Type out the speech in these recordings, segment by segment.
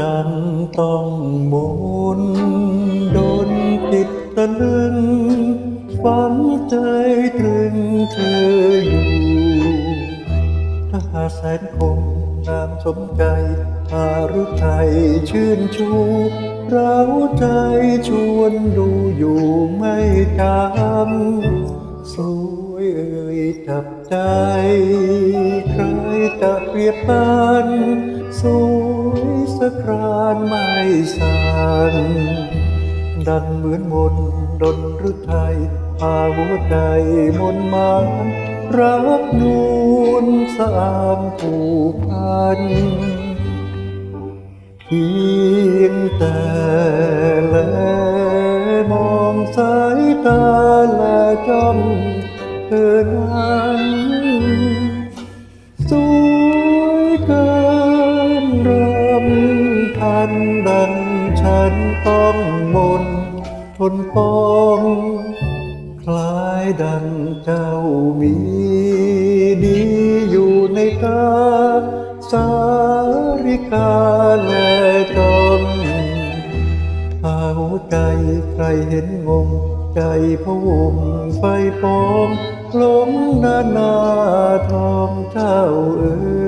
ดันต้องมนโดนจิตตะลึงฝังใจตรึงเธออยู่ถ้าหาแสนคงงามสมใจหารือไทยชื่นชูเราใจชวนดูอยู่ไม่จำสวยเอ่ยจับใจ ใครจะเปรียบกันสวย สักครานไม่สั่นดังเหมือนมนต์ดนหรือไทยพาหัวใจมนต์มันรักนูนสะอานผูกพันเพียงแต่แลมองสายตาและจ้องเธอนั้น ฉันต้องมนทนปองคล้ายดังเจ้ามีดีอยู่ในตาสาริกาและจอมเอาใจใครเห็นงงใจพะวงไฟปองหลงนานาทองเจ้าเอ๋ย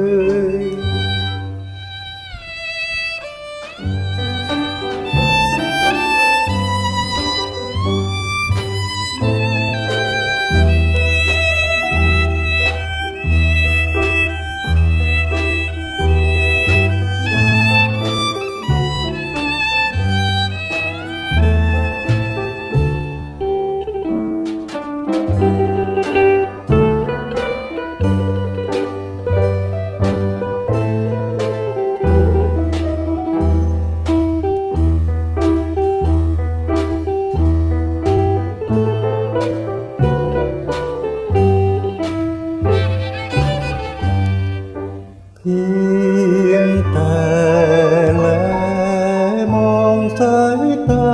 สายตา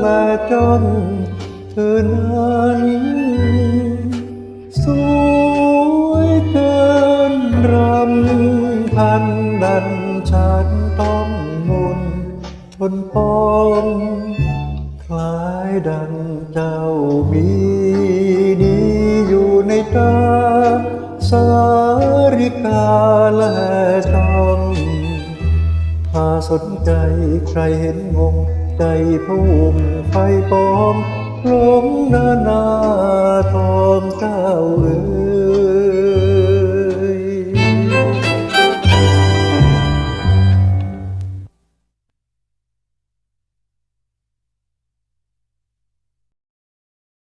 และจ้องเธอนั้น ดันฉันต้องมุนทนปองคล้ายดังเจ้ามีดีอยู่ในตาสาริกาและจอมพาสนใจใครเห็นงงใจพะวงไฟปองหลงนานาทองเจ้าเอ๋